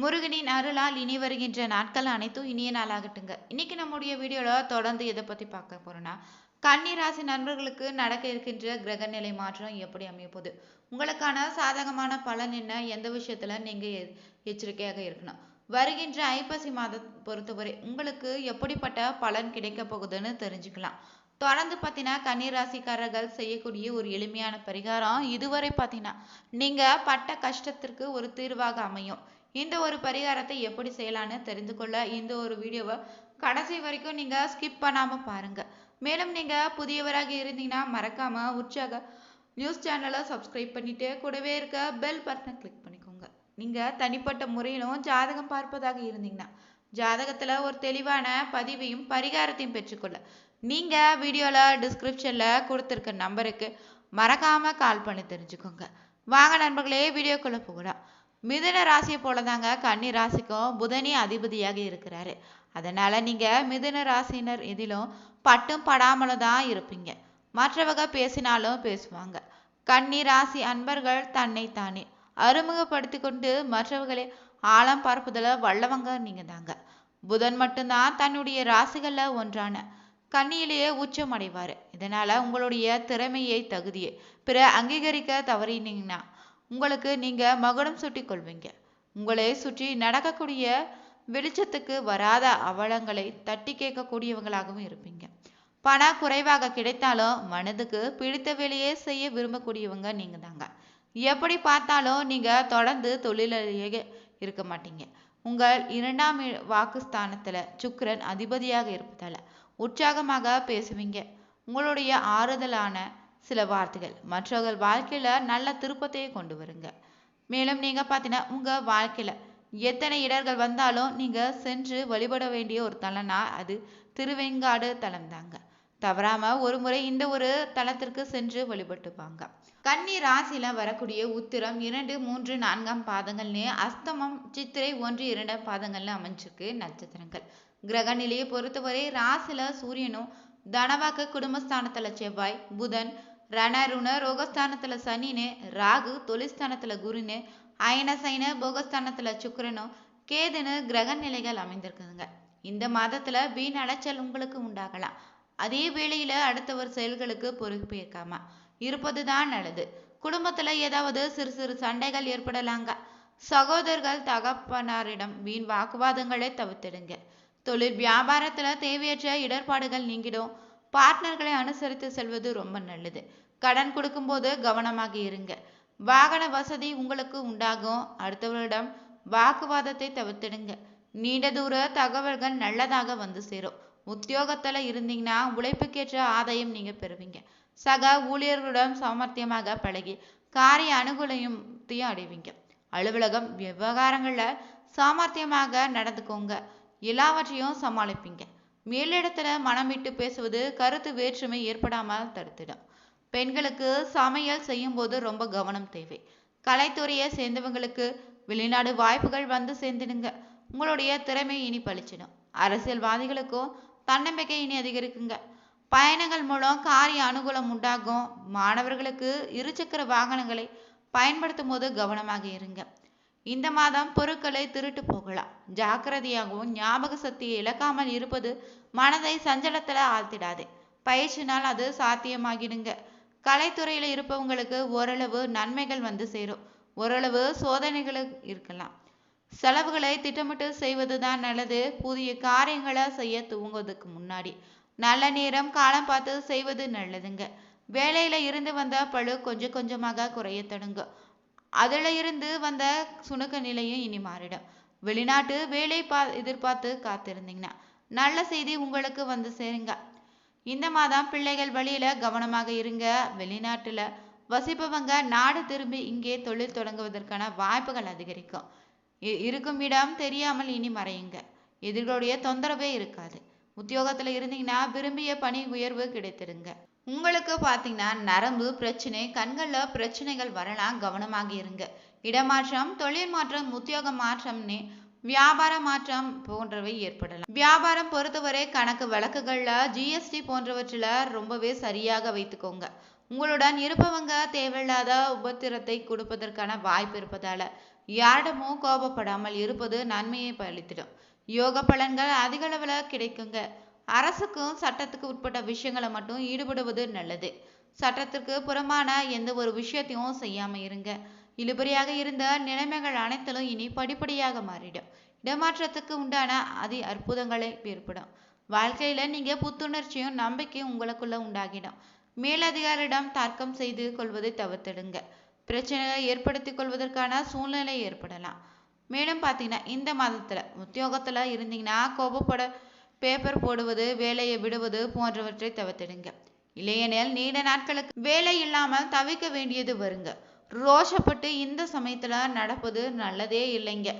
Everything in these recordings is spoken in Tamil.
முருகனின் அருளால் இனி வருகின்ற நாட்கள் அனைத்தும் இனிய நாளாகட்டுங்க. இன்னைக்கு நம்முடைய வீடியோவில் தொடர்ந்து எதை பற்றி பார்க்க போறோம்னா கன்னி ராசி நண்பர்களுக்கு நடக்க இருக்கின்ற கிரக நிலை மாற்றம் எப்படி அமைய போகுது? உங்களுக்கான சாதகமான பலன் என்ன? எந்த விஷயத்துல நீங்கள் எச்சரிக்கையாக இருக்கணும்? வருகின்ற ஐப்பசி மாதத்தை பொறுத்தவரை உங்களுக்கு எப்படிப்பட்ட பலன் கிடைக்க போகுதுன்னு தெரிஞ்சுக்கலாம். தொடர்ந்து பார்த்தீங்கன்னா கன்னிராசிக்காரர்கள் செய்யக்கூடிய ஒரு எளிமையான பரிகாரம் இதுவரை பார்த்தீங்கன்னா நீங்கள் பட்ட கஷ்டத்திற்கு ஒரு தீர்வாக அமையும். இந்த ஒரு பரிகாரத்தை எப்படி செய்யலான்னு தெரிந்து கொள்ள இந்த ஒரு வீடியோவை கடைசி வரைக்கும் நீங்க ஸ்கிப் பண்ணாம பாருங்க. மேலும் நீங்க புதியவராக இருந்தீங்கன்னா மறக்காம உற்சாக நியூஸ் சேனலை சப்ஸ்கிரைப் பண்ணிட்டு கூடவே இருக்க பெல் பட்டனை கிளிக் பண்ணிக்கோங்க. நீங்க தனிப்பட்ட முறையிலும் ஜாதகம் பார்ப்பதாக இருந்தீங்கன்னா ஜாதகத்துல ஒரு தெளிவான பதிவையும் பரிகாரத்தையும் பெற்றுக்கொள்ள. நீங்க வீடியோல டிஸ்கிரிப்ஷன்ல கொடுத்துருக்க நம்பருக்கு மறக்காம கால் பண்ணி தெரிஞ்சுக்கோங்க. வாங்க நண்பர்களே வீடியோக்குள்ள போகலாம். மிதுன ராசியை போலதாங்க கன்னி ராசிக்கும் புதனே அதிபதியாக இருக்கிறாரு. அதனால நீங்க மிதுன ராசியினர் எதிலும் பட்டும் படாமலும் தான் இருப்பீங்க. மற்றவங்க பேசினாலும் பேசுவாங்க. கன்னி ராசி அன்பர்கள் தன்னை தானே அறிமுகப்படுத்தி கொண்டு மற்றவர்களை ஆழம் பார்ப்பதில் வல்லவங்க நீங்க தாங்க புதன் மட்டும்தான் தன்னுடைய ராசிகள்ல ஒன்றான. கண்ணியிலேயே உச்சம் அடைவார் இதனால உங்களுடைய திறமையை தகுதியை பிற அங்கீகரிக்க தவறினீங்கன்னா உங்களுக்கு நீங்க மகுடம் சுட்டிக் கொள்வீங்க உங்களை சுற்றி நடக்கக்கூடிய வெளிச்சத்துக்கு வராத அவலங்களை தட்டி கேட்கக்கூடியவங்களாகவும் இருப்பீங்க. பணம் குறைவாக கிடைத்தாலும் மனதுக்கு பிடித்த வேலையே செய்ய விரும்பக்கூடியவங்க நீங்க தாங்க எப்படி பார்த்தாலும் நீங்க தொடர்ந்து தொழிலேயே இருக்க மாட்டீங்க. உங்கள் இரண்டாம் வாக்கு வாக்குஸ்தானத்துல சுக்கரன் அதிபதியாக இருப்பதால உற்சாகமாக பேசுவீங்க. உங்களுடைய ஆறுதலான சில வார்த்தைகள். மற்றவர்கள் வாழ்க்கையில நல்ல திருப்பத்தையே கொண்டு வருங்க. மேலும் நீங்க பார்த்தீங்கன்னா உங்க வாழ்க்கையில எத்தனை இடர்கள் வந்தாலும் நீங்க சென்று வழிபட வேண்டிய ஒரு தலனா அது திருவெங்காடு தலம் தாங்க தவறாம ஒரு முறை இந்த ஒரு தலத்திற்கு சென்று வழிபட்டுப்பாங்க. கன்னி ராசியில் வரக்கூடிய உத்திரம் இரண்டு மூன்று நான்காம் பாதங்கள்னு அஸ்தமம் சித்திரை ஒன்று இரண்டாம் பாதங்கள்ல அமைஞ்சிருக்கு நட்சத்திரங்கள். கிரக நிலையை பொறுத்தவரை ராசியில் சூரியனும் தனவாக்கு குடும்பஸ்தானத்தில் செவ்வாய் புதன் ரணருன ரோகஸ்தானத்துல சனின்னு ராகு தொழில்ஸ்தானத்துல குருன்னு அயன சைன போகஸ்தானத்துல சுக்கரனும் கேதுன்னு கிரக நிலைகள் அமைந்திருக்குதுங்க. இந்த மாதத்துல வீண் அலைச்சல் உங்களுக்கு உண்டாகலாம். அதே வேளையில அடுத்தவர் செயல்களுக்கு பொறுப்பேற்காம இருப்பதுதான் நல்லது. குடும்பத்துல ஏதாவது சிறு சிறு சண்டைகள் ஏற்படலாங்க. சகோதரர்கள் தகப்பனாரிடம் வீண் வாக்குவாதங்களை தவிர்த்திடுங்க. தொழில் வியாபாரத்துல தேவையற்ற இடர்பாடுகள் நீங்கிடும். பார்ட்னர்களை அனுசரித்து செல்வது ரொம்ப நல்லது. கடன் கொடுக்கும்போது கவனமாக இருங்க. வாகன வசதி உங்களுக்கு உண்டாகும். அடுத்தவரிடம் வாக்குவாதத்தை தவிர்த்திடுங்க. நீண்ட தூர தகவல்கள் நல்லதாக வந்து சேரும். உத்தியோகத்தில் இருந்தீங்கன்னா உழைப்புக்கேற்ற ஆதாயம் நீங்கள் பெறுவீங்க. சக ஊழியர்களுடன் சாமர்த்தியமாக பழகி காரிய அனுகூலத்தையும் அடைவீங்க. அலுவலகம் விவகாரங்களில் சாமர்த்தியமாக நடந்துக்கோங்க. எல்லாவற்றையும் சமாளிப்பீங்க. மேலிடத்துல மனம் விட்டு பேசுவது கருத்து வேற்றுமை ஏற்படாமல் தடுத்திடும். பெண்களுக்கு சமையல் செய்யும்போது ரொம்ப கவனம் தேவை. கலைத்துறையை சேர்ந்தவங்களுக்கு வெளிநாடு வாய்ப்புகள் வந்து சேர்ந்துடுங்க. உங்களுடைய திறமை இனி பளிச்சிடும். அரசியல்வாதிகளுக்கும் தன்னம்பிக்கை இனி அதிகரிக்குங்க. பயணங்கள் மூலம் காரிய அனுகூலம் உண்டாகும். மாணவர்களுக்கு இருசக்கர வாகனங்களை பயன்படுத்தும் போது கவனமாக இருங்க. இந்த மாதம் பொருட்களை திருட்டு போகலாம். ஜாக்கிரதையாகவும் ஞாபக சக்தியை இழக்காமல் இருப்பது மனதை சஞ்சலத்துல ஆழ்த்திடாதே. பயிற்சினால் அது சாத்தியமாகிடுங்க. கலைத்துறையில இருப்பவங்களுக்கு ஓரளவு நன்மைகள் வந்து சேரும். ஓரளவு சோதனைகள் இருக்கலாம். செலவுகளை திட்டமிட்டு செய்வதுதான் நல்லது. புதிய காரியங்களை செய்ய துவங்குவதற்கு முன்னாடி நல்ல நேரம் காலம் பார்த்து செய்வது நல்லதுங்க. வேலையில இருந்து வந்த பழு கொஞ்சம் கொஞ்சமாக குறைய தொடங்கும் அதுல இருந்து வந்த சுணுக்க நிலையும் இனி மாறிடும். வெளிநாட்டு வேலை பா எதிர்பார்த்து காத்திருந்தீங்கன்னா நல்ல செய்தி உங்களுக்கு வந்து சேருங்க. இந்த மாதம் பிள்ளைகள் வழியில கவனமாக இருங்க. வெளிநாட்டுல வசிப்பவங்க நாடு திரும்பி இங்கே தொழில் தொடங்குவதற்கான வாய்ப்புகள் அதிகரிக்கும். இருக்கும் இடம் தெரியாமல் இனி மறையுங்க. எதிர்களுடைய தொந்தரவே இருக்காது. உத்தியோகத்துல இருந்தீங்கன்னா விரும்பிய பணி உயர்வு கிடைத்திருங்க. உங்களுக்கு பார்த்தீங்கன்னா நரம்பு பிரச்சனை கண்கள்ல பிரச்சனைகள் வரலாம் கவனமாக இருங்க. இடமாற்றம் தொழில் மாற்றம் உத்தியோக மாற்றம்னு வியாபார மாற்றம் போன்றவை ஏற்படலாம். வியாபாரம் பொறுத்தவரை கணக்கு வழக்குகள்ல ஜிஎஸ்டி போன்றவற்றில ரொம்பவே சரியாக வைத்துக்கோங்க. உங்களுடன் இருப்பவங்க தேவையில்லாத உபத்திரத்தை கொடுப்பதற்கான வாய்ப்பு இருப்பதால யாரிடமும் கோபப்படாமல் இருப்பது நன்மையை பலித்திடும். யோக பலன்கள் அதிக அளவில் கிடைக்குங்க. அரசுக்கும் சட்டத்துக்கு உட்பட்ட விஷயங்களை மட்டும் ஈடுபடுவது நல்லது. சட்டத்திற்கு புறமான எந்த ஒரு விஷயத்தையும் செய்யாம இருங்க. இழுபறியாக இருந்த நிலைமைகள் அனைத்திலும் இனி படிப்படியாக மாறிடும். இடமாற்றத்துக்கு உண்டான அதி அற்புதங்களை ஏற்படும். வாழ்க்கையில நீங்க புத்துணர்ச்சியும் நம்பிக்கையும் உங்களுக்குள்ள உண்டாகிடும். மேலதிகாரிடம் தர்க்கம் செய்து கொள்வதை தவிர்த்திடுங்க. பிரச்சனைகளை ஏற்படுத்திக் கொள்வதற்கான சூழ்நிலை ஏற்படலாம். மேலும் பார்த்தீங்கன்னா இந்த மாதத்துல உத்தியோகத்துல இருந்தீங்கன்னா கோபப்பட பேப்பர் போடுவது வேலையை விடுவது போன்றவற்றை தவிர்த்திடுங்க. இல்லையெனில் நீண்ட நாட்களுக்கு வேலை இல்லாமல் தவிக்க வேண்டியது வருங்க. ரோஷப்பட்டு இந்த சமயத்துல நடப்பது நல்லதே இல்லைங்க.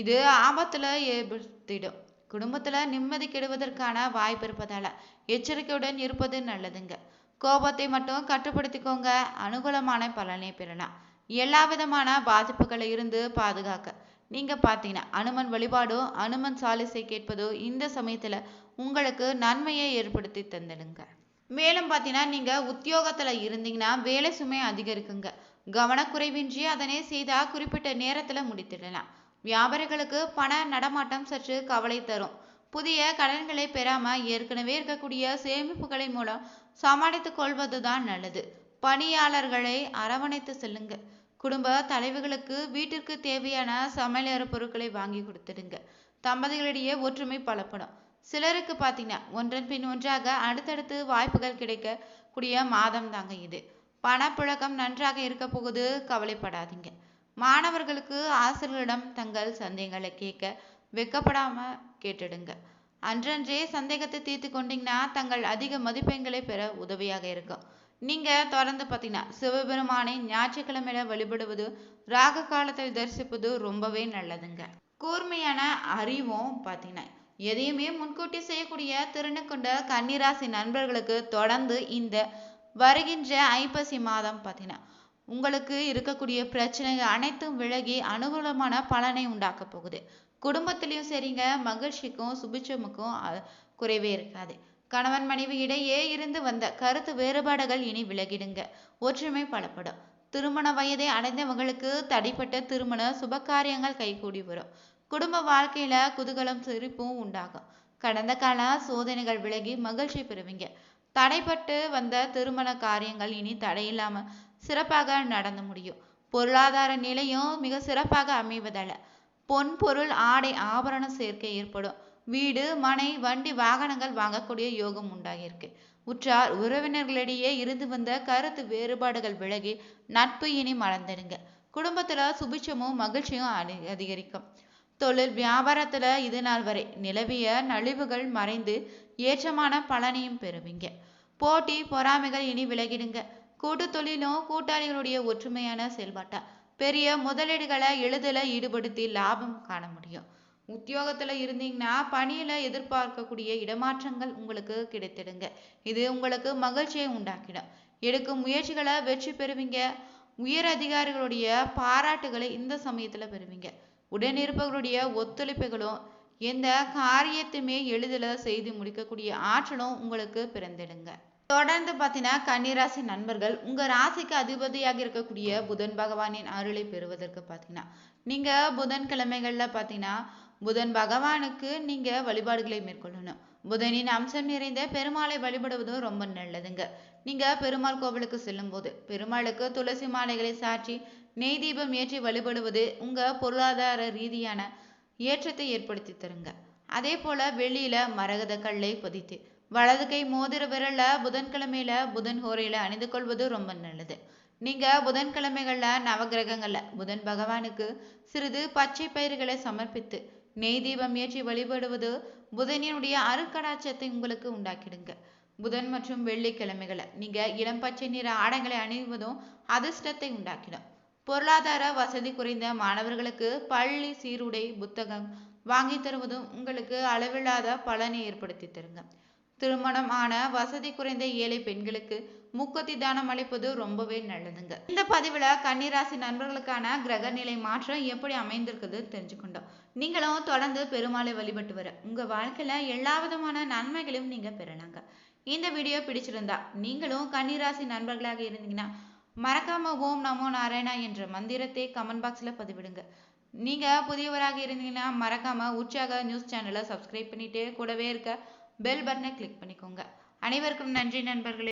இது ஆபத்துல ஏற்படுத்திடும். குடும்பத்துல நிம்மதி கெடுவதற்கான வாய்ப்பு இருப்பதால எச்சரிக்கையுடன் இருப்பது நல்லதுங்க. கோபத்தை மட்டும் கட்டுப்படுத்திக்கோங்க. அனுகூலமான பலனை பெறலாம். எல்லா விதமான பாதிப்புகளை இருந்து பாதுகாக்க நீங்கள் பார்த்தீங்கன்னா அனுமன் வழிபாடோ அனுமன் சாலிசை கேட்பதோ இந்த சமயத்தில் உங்களுக்கு நன்மையை ஏற்படுத்தி தந்துடுங்க. மேலும் பார்த்தீங்கன்னா நீங்கள் உத்தியோகத்தில் இருந்தீங்கன்னா வேலை சுமை அதிகரிக்குங்க. கவனக்குறைவின்றி அதனை செய்தால் குறிப்பிட்ட நேரத்தில் முடித்திடலாம். வியாபாரிகளுக்கு பண நடமாட்டம் சற்று கவலை தரும். புதிய கடன்களை பெறாமல் ஏற்கனவே இருக்கக்கூடிய சேமிப்புகளை மூலம் சமாளித்துக் கொள்வதுதான் நல்லது. பணியாளர்களை அரவணைத்து செல்லுங்கள் குடும்ப தலைவிகளுக்கு வீட்டிற்கு தேவையான சமையலற பொருட்களை வாங்கி கொடுத்துடுங்க. தம்பதிகளிடையே ஒற்றுமை பலப்படும். சிலருக்கு பார்த்தீங்கன்னா ஒன்றன் பின் ஒன்றாக அடுத்தடுத்து வாய்ப்புகள் கிடைக்கக்கூடிய மாதம் தாங்க இது. பணப்புழக்கம் நன்றாக இருக்க போகுது கவலைப்படாதீங்க. மாணவர்களுக்கு ஆசிரியர்களிடம் தங்கள் சந்தேகங்களை கேட்க வெக்கப்படாம கேட்டுடுங்க. அன்றன்றே சந்தேகத்தை தீர்த்து கொண்டீங்கன்னா தங்கள் அதிக மதிப்பெண்களை பெற உதவியாக இருக்கும். நீங்க தொடர்ந்து பார்த்தீங்கன்னா சிவபெருமானை ஞாயிற்றுக்கிழமையில வழிபடுவது ராக காலத்தில் தரிசிப்பது ரொம்பவே நல்லதுங்க. கூர்மையான அறிவும் பார்த்தீங்கன்னா எதையுமே முன்கூட்டி செய்யக்கூடிய திறனை கொண்ட கன்னிராசி நண்பர்களுக்கு தொடர்ந்து இந்த வருகின்ற ஐப்பசி மாதம் பார்த்தீங்கன்னா உங்களுக்கு இருக்கக்கூடிய பிரச்சனைகள் அனைத்தும் விலகி அனுகூலமான பலனை உண்டாக்க போகுது. குடும்பத்திலையும் சரிங்க மகிழ்ச்சிக்கும் சுபிட்சமுக்கும் குறைவே இருக்காது. கணவன் மனைவி இடையே இருந்து வந்த கருத்து வேறுபாடுகள் இனி விலகிடுங்க. ஒற்றுமை பலப்படும். திருமண வயதை அடைந்தவங்களுக்கு தடைப்பட்ட திருமண சுபகாரியங்கள் கைகூடி வரும். குடும்ப வாழ்க்கையில குதூகலம் சிரிப்பும் உண்டாகும். கடந்த கால சோதனைகள் விலகி மகிழ்ச்சி பெறுவீங்க. தடைப்பட்டு வந்த திருமண காரியங்கள் இனி தடையில்லாம சிறப்பாக நடந்து முடியும். பொருளாதார நிலையும் மிக சிறப்பாக அமைவதால பொன் பொருள் ஆடை ஆபரண சேர்க்கை ஏற்படும். வீடு மனை வண்டி வாகனங்கள் வாங்கக்கூடிய யோகம் உண்டாகியிருக்கு. உற்றார் உறவினர்களிடையே இருந்து வந்த கருத்து வேறுபாடுகள் விலகி நட்பு இனி மலர்ந்துடுங்க. குடும்பத்துல சுபிட்சமும் மகிழ்ச்சியும் அதி- அதிகரிக்கும். தொழில் வியாபாரத்துல இது நாள் வரை நிலவிய நலிவுகள் மறைந்து ஏற்றமான பலனையும் பெறுவீங்க. போட்டி பொறாமைகள் இனி விலகிடுங்க. கூட்டு தொழிலும் கூட்டாளிகளுடைய ஒற்றுமையான செயல்பாட்டா. பெரிய முதலீடுகளை எளிதில் ஈடுபடுத்தி லாபம் காண முடியும். உத்தியோகத்துல இருந்தீங்கன்னா பணியில எதிர்பார்க்கக்கூடிய இடமாற்றங்கள் உங்களுக்கு கிடைத்திடுங்க. இது உங்களுக்கு மகிழ்ச்சியை உண்டாக்கிடும். எடுக்கும் முயற்சிகளை வெற்றி பெறுவீங்க. உயர் அதிகாரிகளுடைய பாராட்டுகளை இந்த சமயத்துல பெறுவீங்க. உடனிருப்பவர்களுடைய ஒத்துழைப்புகளும் எந்த காரியத்தையுமே எளிதில் செய்து முடிக்கக்கூடிய ஆற்றலும் உங்களுக்கு பிறந்திடுங்க. தொடர்ந்து பார்த்தீங்கன்னா கன்னிராசி நண்பர்கள் உங்க ராசிக்கு அதிபதியாக இருக்கக்கூடிய புதன் பகவானின் அருளை பெறுவதற்கு பார்த்தீங்கன்னா நீங்க புதன்கிழமைகளில் பார்த்தீங்கன்னா புதன் பகவானுக்கு நீங்க வழிபாடுகளை மேற்கொள்ளணும். புதனின் அம்சம் நிறைந்த பெருமாளை வழிபடுவதும் ரொம்ப நல்லதுங்க. நீங்க பெருமாள் கோவிலுக்கு செல்லும் போது பெருமாளுக்கு துளசி மாலைகளை சாற்றி நெய் தீபம் ஏற்றி வழிபடுவது உங்க பொருளாதார ரீதியான ஏற்றத்தை ஏற்படுத்தி தருங்க. அதே போல வெளியில மரகத கல்லை பதித்து வலது கை மோதிர விரல்ல புதன்கிழமையில புதன் ஹோரையில அணிந்து கொள்வது ரொம்ப நல்லது. நீங்க புதன்கிழமைகள்ல நவகிரகங்கள்ல புதன் பகவானுக்கு சிறிது பச்சை பயிர்களை சமர்ப்பித்து நெய் தீபம் ஏற்றி வழிபடுவது புதனினுடைய அருக்கடாச்சத்தை உங்களுக்கு உண்டாக்கிடுங்க. புதன் மற்றும் வெள்ளிக்கிழமைகளை நீங்க இளம் பச்சை நிற ஆடைகளை அணிவதும் அதிர்ஷ்டத்தை உண்டாக்கிடும். பொருளாதார வசதி குறைந்த மாணவர்களுக்கு பள்ளி சீருடை புத்தகம் வாங்கி தருவதும் உங்களுக்கு அளவில்லாத பலனை ஏற்படுத்தி தருங்க. திருமணம் ஆன வசதி குறைந்த ஏழை பெண்களுக்கு மூக்குத்தி தானம் அளிப்பது ரொம்பவே நல்லதுங்க. இந்த பதிவுல கன்னிராசி நண்பர்களுக்கான கிரக நிலை மாற்றம் எப்படி அமைந்திருக்குது தெரிஞ்சுக்கொண்டோம். நீங்களும் தொடர்ந்து பெருமாளை வழிபட்டு வர உங்க வாழ்க்கையில எல்லா விதமான நன்மைகளையும் நீங்க பெறலாங்க. இந்த வீடியோ பிடிச்சிருந்தா நீங்களும் கன்னிராசி நண்பர்களாக இருந்தீங்கன்னா மறக்காம ஓம் நமோ நாராயணா என்ற மந்திரத்தை கமெண்ட் பாக்ஸ்ல பதிவிடுங்க. நீங்க புதியவராக இருந்தீங்கன்னா மறக்காம உற்சாக நியூஸ் சேனலை சப்ஸ்கிரைப் பண்ணிட்டு கூடவே இருக்க பெல் பட்டனை கிளிக் பண்ணிக்கோங்க. அனைவருக்கும் நன்றி நண்பர்களே.